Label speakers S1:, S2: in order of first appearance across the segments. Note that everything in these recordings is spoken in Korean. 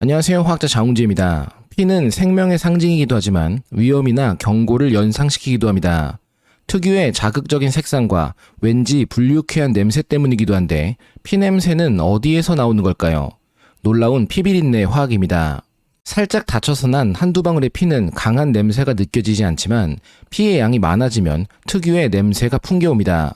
S1: 안녕하세요. 화학자 장훈재입니다. 피는 생명의 상징이기도 하지만 위험이나 경고를 연상시키기도 합니다. 특유의 자극적인 색상과 왠지 불유쾌한 냄새 때문이기도 한데 피 냄새는 어디에서 나오는 걸까요? 놀라운 피비린내 화학입니다. 살짝 다쳐서 난 한두 방울의 피는 강한 냄새가 느껴지지 않지만 피의 양이 많아지면 특유의 냄새가 풍겨옵니다.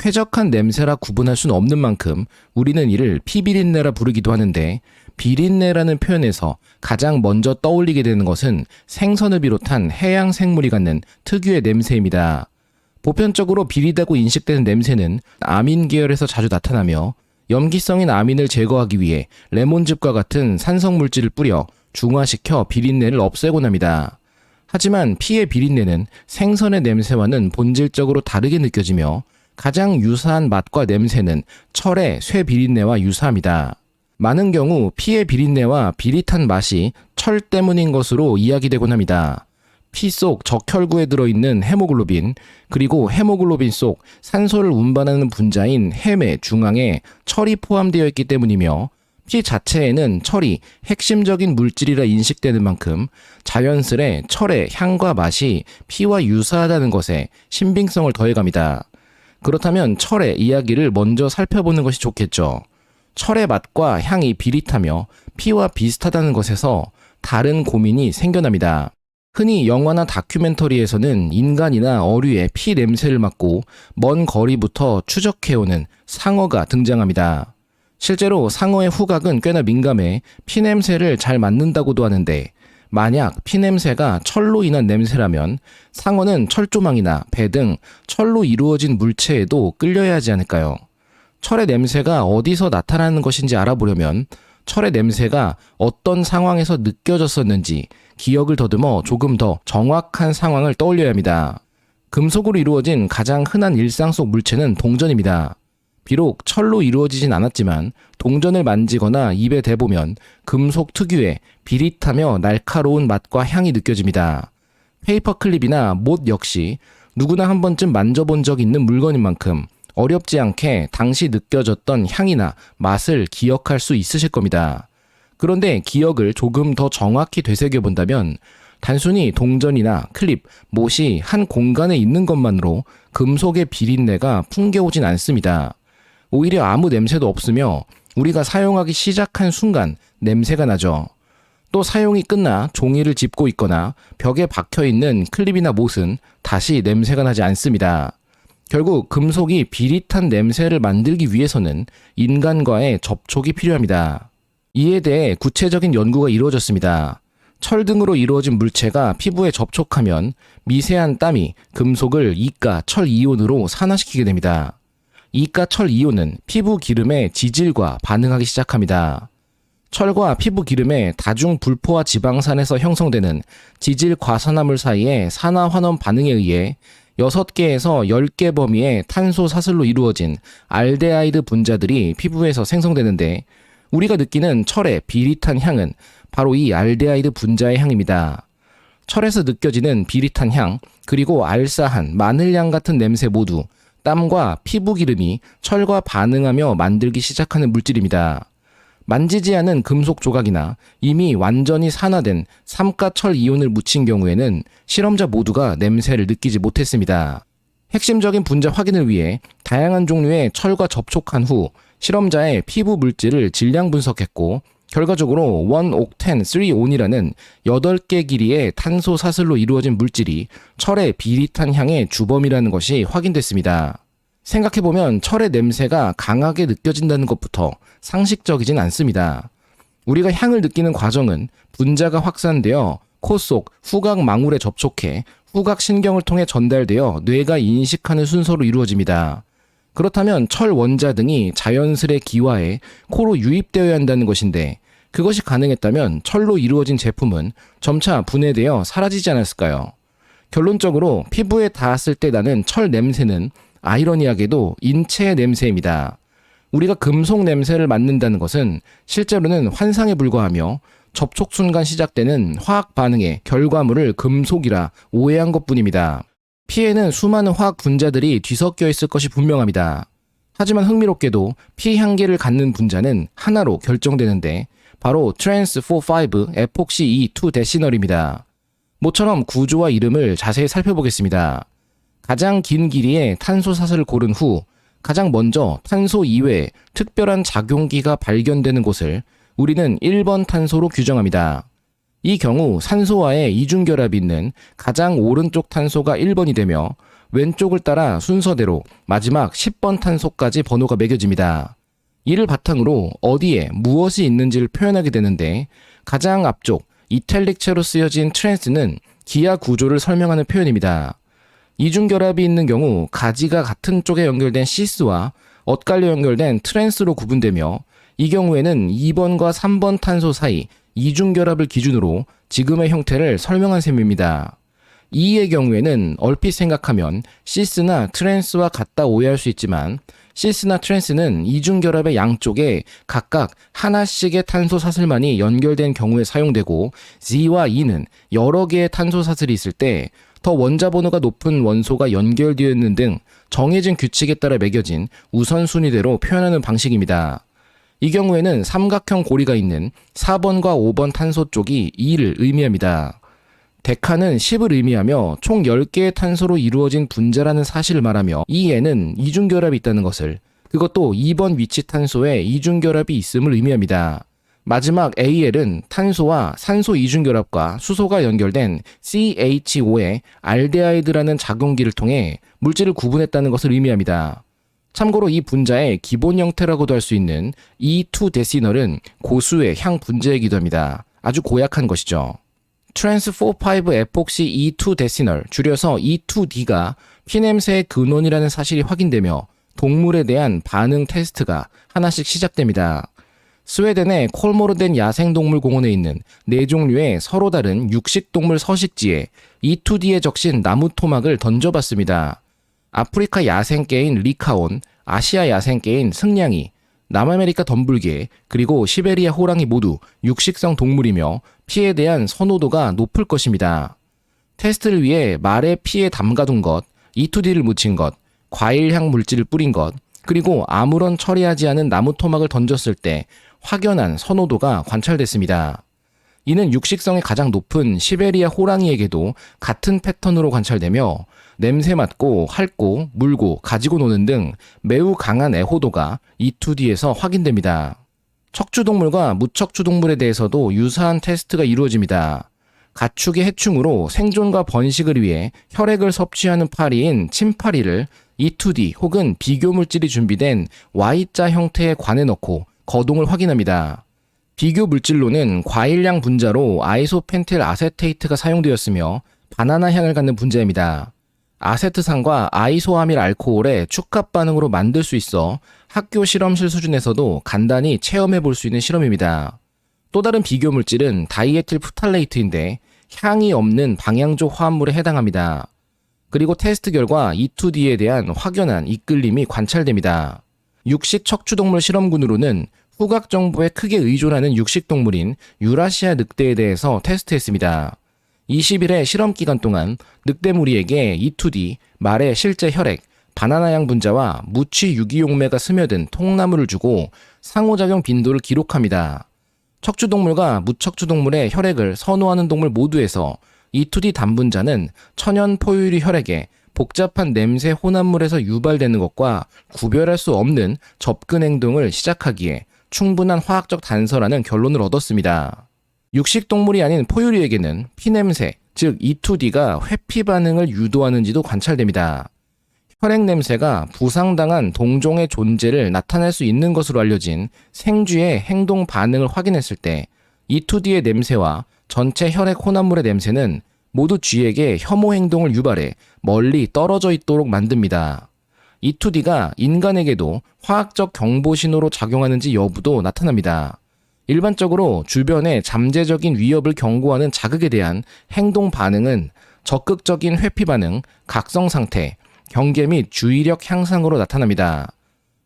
S1: 쾌적한 냄새라 구분할 수는 없는 만큼 우리는 이를 피비린내라 부르기도 하는데 비린내라는 표현에서 가장 먼저 떠올리게 되는 것은 생선을 비롯한 해양 생물이 갖는 특유의 냄새입니다. 보편적으로 비리다고 인식되는 냄새는 아민 계열에서 자주 나타나며 염기성인 아민을 제거하기 위해 레몬즙과 같은 산성 물질을 뿌려 중화시켜 비린내를 없애곤 합니다. 하지만 피의 비린내는 생선의 냄새와는 본질적으로 다르게 느껴지며 가장 유사한 맛과 냄새는 철의 쇠 비린내와 유사합니다. 많은 경우 피의 비린내와 비릿한 맛이 철 때문인 것으로 이야기되곤 합니다. 피 속 적혈구에 들어있는 헤모글로빈, 그리고 헤모글로빈 속 산소를 운반하는 분자인 헤메 중앙에 철이 포함되어 있기 때문이며 피 자체에는 철이 핵심적인 물질이라 인식되는 만큼 자연스레 철의 향과 맛이 피와 유사하다는 것에 신빙성을 더해갑니다. 그렇다면 철의 이야기를 먼저 살펴보는 것이 좋겠죠. 철의 맛과 향이 비릿하며 피와 비슷하다는 것에서 다른 고민이 생겨납니다. 흔히 영화나 다큐멘터리에서는 인간이나 어류의 피 냄새를 맡고 먼 거리부터 추적해오는 상어가 등장합니다. 실제로 상어의 후각은 꽤나 민감해 피 냄새를 잘 맡는다고도 하는데 만약 피 냄새가 철로 인한 냄새라면 상어는 철조망이나 배 등 철로 이루어진 물체에도 끌려야 하지 않을까요? 철의 냄새가 어디서 나타나는 것인지 알아보려면 철의 냄새가 어떤 상황에서 느껴졌었는지 기억을 더듬어 조금 더 정확한 상황을 떠올려야 합니다. 금속으로 이루어진 가장 흔한 일상 속 물체는 동전입니다. 비록 철로 이루어지진 않았지만 동전을 만지거나 입에 대보면 금속 특유의 비릿하며 날카로운 맛과 향이 느껴집니다. 페이퍼 클립이나 못 역시 누구나 한 번쯤 만져본 적 있는 물건인 만큼 어렵지 않게 당시 느껴졌던 향이나 맛을 기억할 수 있으실 겁니다. 그런데 기억을 조금 더 정확히 되새겨 본다면 단순히 동전이나 클립, 못이 한 공간에 있는 것만으로 금속의 비린내가 풍겨오진 않습니다. 오히려 아무 냄새도 없으며 우리가 사용하기 시작한 순간 냄새가 나죠. 또 사용이 끝나 종이를 짚고 있거나 벽에 박혀 있는 클립이나 못은 다시 냄새가 나지 않습니다. 결국 금속이 비릿한 냄새를 만들기 위해서는 인간과의 접촉이 필요합니다. 이에 대해 구체적인 연구가 이루어졌습니다. 철 등으로 이루어진 물체가 피부에 접촉하면 미세한 땀이 금속을 이가 철 이온으로 산화시키게 됩니다. 이가 철 이온은 피부 기름의 지질과 반응하기 시작합니다. 철과 피부 기름의 다중 불포화 지방산에서 형성되는 지질 과산화물 사이의 산화 환원 반응에 의해 6개에서 10개 범위의 탄소 사슬로 이루어진 알데하이드 분자들이 피부에서 생성되는데 우리가 느끼는 철의 비릿한 향은 바로 이 알데하이드 분자의 향입니다. 철에서 느껴지는 비릿한 향, 그리고 알싸한 마늘향 같은 냄새 모두 땀과 피부 기름이 철과 반응하며 만들기 시작하는 물질입니다. 만지지 않은 금속 조각이나 이미 완전히 산화된 삼가철 이온을 묻힌 경우에는 실험자 모두가 냄새를 느끼지 못했습니다. 핵심적인 분자 확인을 위해 다양한 종류의 철과 접촉한 후 실험자의 피부 물질을 질량 분석했고 결과적으로 1옥텐 3온이라는 8개 길이의 탄소 사슬로 이루어진 물질이 철의 비릿한 향의 주범이라는 것이 확인됐습니다. 생각해보면 철의 냄새가 강하게 느껴진다는 것부터 상식적이진 않습니다. 우리가 향을 느끼는 과정은 분자가 확산되어 코 속 후각 망울에 접촉해 후각 신경을 통해 전달되어 뇌가 인식하는 순서로 이루어집니다. 그렇다면 철 원자 등이 자연스레 기화해 코로 유입되어야 한다는 것인데 그것이 가능했다면 철로 이루어진 제품은 점차 분해되어 사라지지 않았을까요? 결론적으로 피부에 닿았을 때 나는 철 냄새는 아이러니하게도 인체의 냄새입니다. 우리가 금속 냄새를 맡는다는 것은 실제로는 환상에 불과하며 접촉 순간 시작되는 화학 반응의 결과물을 금속이라 오해한 것 뿐입니다. 피에는 수많은 화학 분자들이 뒤섞여 있을 것이 분명합니다. 하지만 흥미롭게도 피 향기를 갖는 분자는 하나로 결정되는데 바로 트랜스 4-5 에폭시 2 데시널입니다. 모처럼 구조와 이름을 자세히 살펴보겠습니다. 가장 긴 길이의 탄소 사슬을 고른 후 가장 먼저 탄소 이외에 특별한 작용기가 발견되는 곳을 우리는 1번 탄소로 규정합니다. 이 경우 산소와의 이중결합이 있는 가장 오른쪽 탄소가 1번이 되며 왼쪽을 따라 순서대로 마지막 10번 탄소까지 번호가 매겨집니다. 이를 바탕으로 어디에 무엇이 있는지를 표현하게 되는데 가장 앞쪽 이탈릭체로 쓰여진 트랜스는 기하 구조를 설명하는 표현입니다. 이중 결합이 있는 경우 가지가 같은 쪽에 연결된 시스와 엇갈려 연결된 트랜스로 구분되며 이 경우에는 2번과 3번 탄소 사이 이중 결합을 기준으로 지금의 형태를 설명한 셈입니다. 2의 경우에는 얼핏 생각하면 시스나 트랜스와 같다 오해할 수 있지만 시스나 트랜스는 이중 결합의 양쪽에 각각 하나씩의 탄소 사슬만이 연결된 경우에 사용되고 Z와 E는 여러 개의 탄소 사슬이 있을 때 더 원자 번호가 높은 원소가 연결되어 있는 등 정해진 규칙에 따라 매겨진 우선순위대로 표현하는 방식입니다. 이 경우에는 삼각형 고리가 있는 4번과 5번 탄소 쪽이 2를 의미합니다. 데카는 10을 의미하며 총 10개의 탄소로 이루어진 분자라는 사실을 말하며 이 N은 이중결합이 있다는 것을 그것도 2번 위치 탄소에 이중결합이 있음을 의미합니다. 마지막 AL은 탄소와 산소 이중결합과 수소가 연결된 CH5의 알데하이드라는 작용기를 통해 물질을 구분했다는 것을 의미합니다. 참고로 이 분자의 기본 형태라고도 할 수 있는 E2 데시널은 고수의 향 분자이기도 합니다. 아주 고약한 것이죠. 트랜스 4,5 에폭시 E2 데시널 줄여서 E2D가 피냄새의 근원이라는 사실이 확인되며 동물에 대한 반응 테스트가 하나씩 시작됩니다. 스웨덴의 콜모르덴 야생동물공원에 있는 네 종류의 서로 다른 육식동물 서식지에 E2D에 적신 나무 토막을 던져봤습니다. 아프리카 야생개인 리카온, 아시아 야생개인 승냥이, 남아메리카 덤불개, 그리고 시베리아 호랑이 모두 육식성 동물이며 피에 대한 선호도가 높을 것입니다. 테스트를 위해 말의 피에 담가둔 것, E2D를 묻힌 것, 과일향 물질을 뿌린 것, 그리고 아무런 처리하지 않은 나무 토막을 던졌을 때 확연한 선호도가 관찰됐습니다. 이는 육식성이 가장 높은 시베리아 호랑이에게도 같은 패턴으로 관찰되며 냄새 맡고 핥고 물고 가지고 노는 등 매우 강한 애호도가 E2D에서 확인됩니다. 척추동물과 무척추동물에 대해서도 유사한 테스트가 이루어집니다. 가축의 해충으로 생존과 번식을 위해 혈액을 섭취하는 파리인 침파리를 E2D 혹은 비교 물질이 준비된 Y자 형태의 관에 넣고 거동을 확인합니다. 비교 물질로는 과일량 분자로 아이소펜틸 아세테이트가 사용되었으며 바나나 향을 갖는 분자입니다. 아세트산과 아이소아밀 알코올의 축합 반응으로 만들 수 있어 학교 실험실 수준에서도 간단히 체험해 볼 수 있는 실험입니다. 또 다른 비교 물질은 다이에틸 프탈레이트인데 향이 없는 방향족 화합물에 해당합니다. 그리고 테스트 결과 E2D에 대한 확연한 이끌림이 관찰됩니다. 육식 척추동물 실험군으로는 후각 정보에 크게 의존하는 육식 동물인 유라시아 늑대에 대해서 테스트했습니다. 20일의 실험 기간 동안 늑대 무리에게 E2D, 말의 실제 혈액, 바나나향 분자와 무취 유기용매가 스며든 통나무를 주고 상호작용 빈도를 기록합니다. 척추동물과 무척추동물의 혈액을 선호하는 동물 모두에서 E2D 단분자는 천연 포유류 혈액에 복잡한 냄새 혼합물에서 유발되는 것과 구별할 수 없는 접근 행동을 시작하기에 충분한 화학적 단서라는 결론을 얻었습니다. 육식동물이 아닌 포유류에게는 피냄새, 즉 E2D가 회피 반응을 유도하는지도 관찰됩니다. 혈액 냄새가 부상당한 동종의 존재를 나타낼 수 있는 것으로 알려진 생쥐의 행동 반응을 확인했을 때 E2D의 냄새와 전체 혈액 혼합물의 냄새는 모두 쥐에게 혐오 행동을 유발해 멀리 떨어져 있도록 만듭니다. E2D가 인간에게도 화학적 경보 신호로 작용하는지 여부도 나타납니다. 일반적으로 주변의 잠재적인 위협을 경고하는 자극에 대한 행동 반응은 적극적인 회피 반응, 각성 상태, 경계 및 주의력 향상으로 나타납니다.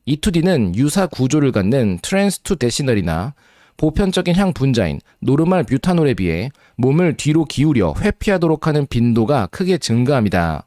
S1: E2D는 유사 구조를 갖는 트랜스2 데시널이나 보편적인 향 분자인 노르말 뷰타놀에 비해 몸을 뒤로 기울여 회피하도록 하는 빈도가 크게 증가합니다.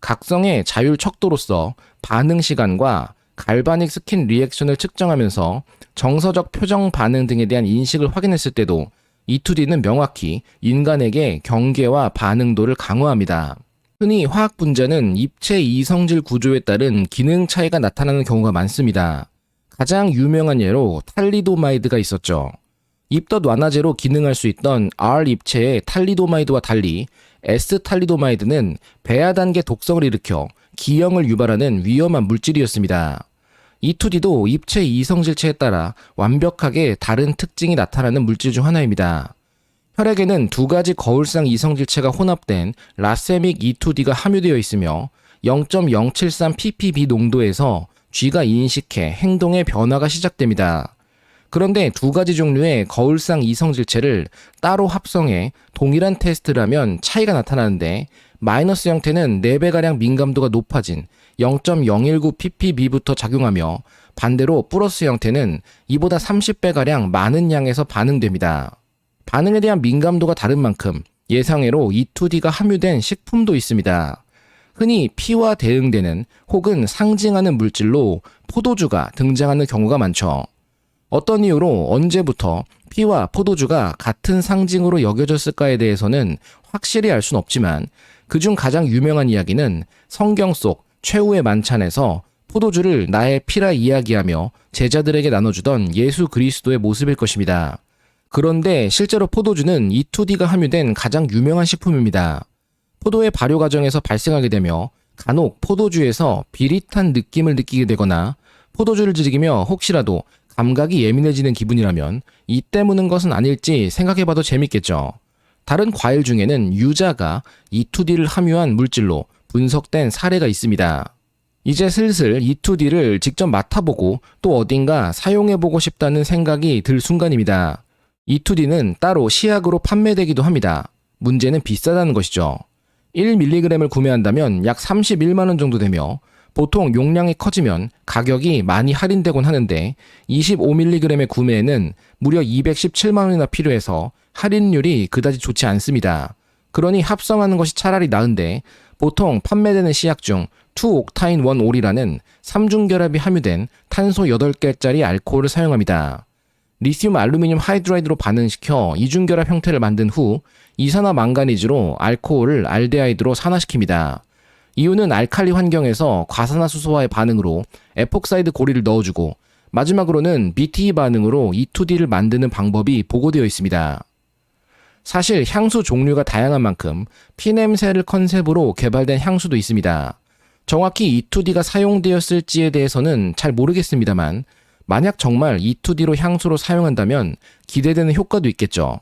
S1: 각성의 자율 척도로서 반응 시간과 갈바닉 스킨 리액션을 측정하면서 정서적 표정 반응 등에 대한 인식을 확인했을 때도 E2D는 명확히 인간에게 경계와 반응도를 강화합니다. 흔히 화학 분자는 입체 이성질 구조에 따른 기능 차이가 나타나는 경우가 많습니다. 가장 유명한 예로 탈리도마이드가 있었죠. 입덧 완화제로 기능할 수 있던 R 입체의 탈리도마이드와 달리 S 탈리도마이드는 배아 단계 독성을 일으켜 기형을 유발하는 위험한 물질이었습니다. E2D도 입체 이성질체에 따라 완벽하게 다른 특징이 나타나는 물질 중 하나입니다. 혈액에는 두 가지 거울상 이성질체가 혼합된 라세믹 E2D가 함유되어 있으며 0.073 ppb 농도에서 쥐가 인식해 행동의 변화가 시작됩니다. 그런데 두 가지 종류의 거울상 이성질체를 따로 합성해 동일한 테스트를 하면 차이가 나타나는데 마이너스 형태는 4배가량 민감도가 높아진 0.019 ppb부터 작용하며 반대로 플러스 형태는 이보다 30배가량 많은 양에서 반응됩니다. 반응에 대한 민감도가 다른 만큼 예상외로 E2D가 함유된 식품도 있습니다. 흔히 피와 대응되는 혹은 상징하는 물질로 포도주가 등장하는 경우가 많죠. 어떤 이유로 언제부터 피와 포도주가 같은 상징으로 여겨졌을까에 대해서는 확실히 알 수는 없지만 그중 가장 유명한 이야기는 성경 속 최후의 만찬에서 포도주를 나의 피라 이야기하며 제자들에게 나눠주던 예수 그리스도의 모습일 것입니다. 그런데 실제로 포도주는 E2D가 함유된 가장 유명한 식품입니다. 포도의 발효 과정에서 발생하게 되며 간혹 포도주에서 비릿한 느낌을 느끼게 되거나 포도주를 즐기며 혹시라도 감각이 예민해지는 기분이라면 이 때문인 것은 아닐지 생각해봐도 재밌겠죠. 다른 과일 중에는 유자가 E2D를 함유한 물질로 분석된 사례가 있습니다. 이제 슬슬 E2D를 직접 맡아보고 또 어딘가 사용해보고 싶다는 생각이 들 순간입니다. E2D는 따로 시약으로 판매되기도 합니다. 문제는 비싸다는 것이죠. 1mg을 구매한다면 약 31만원 정도 되며 보통 용량이 커지면 가격이 많이 할인되곤 하는데 25mg의 구매에는 무려 217만원이나 필요해서 할인율이 그다지 좋지 않습니다. 그러니 합성하는 것이 차라리 나은데 보통 판매되는 시약 중 2옥타인 1올이라는 3중 결합이 함유된 탄소 8개짜리 알코올을 사용합니다. 리튬 알루미늄 하이드라이드로 반응시켜 이중 결합 형태를 만든 후 이산화 망가니즈로 알코올을 알데하이드로 산화시킵니다. 이유는 알칼리 환경에서 과산화수소와의 반응으로 에폭사이드 고리를 넣어주고 마지막으로는 BTE 반응으로 E2D를 만드는 방법이 보고되어 있습니다. 사실 향수 종류가 다양한 만큼 피냄새를 컨셉으로 개발된 향수도 있습니다. 정확히 E2D가 사용되었을지에 대해서는 잘 모르겠습니다만 만약 정말 E2D로 향수로 사용한다면 기대되는 효과도 있겠죠.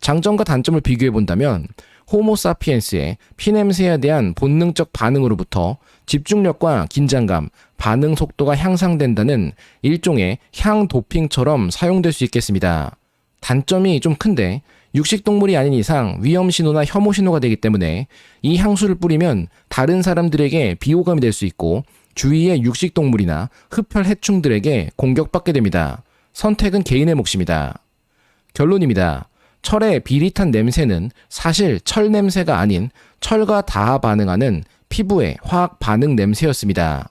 S1: 장점과 단점을 비교해 본다면 호모사피엔스의 피냄새에 대한 본능적 반응으로부터 집중력과 긴장감, 반응 속도가 향상된다는 일종의 향 도핑처럼 사용될 수 있겠습니다. 단점이 좀 큰데 육식동물이 아닌 이상 위험 신호나 혐오 신호가 되기 때문에 이 향수를 뿌리면 다른 사람들에게 비호감이 될 수 있고 주위의 육식동물이나 흡혈 해충들에게 공격받게 됩니다. 선택은 개인의 몫입니다. 결론입니다. 철의 비릿한 냄새는 사실 철 냄새가 아닌 철과 닿아 반응하는 피부의 화학 반응 냄새였습니다.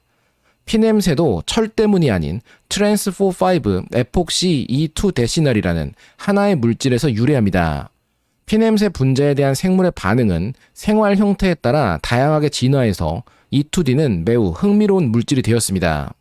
S1: 피 냄새도 철 때문이 아닌 트랜스4-5 에폭시 E2 데시널이라는 하나의 물질에서 유래합니다. 피 냄새 분자에 대한 생물의 반응은 생활 형태에 따라 다양하게 진화해서 E2D는 매우 흥미로운 물질이 되었습니다.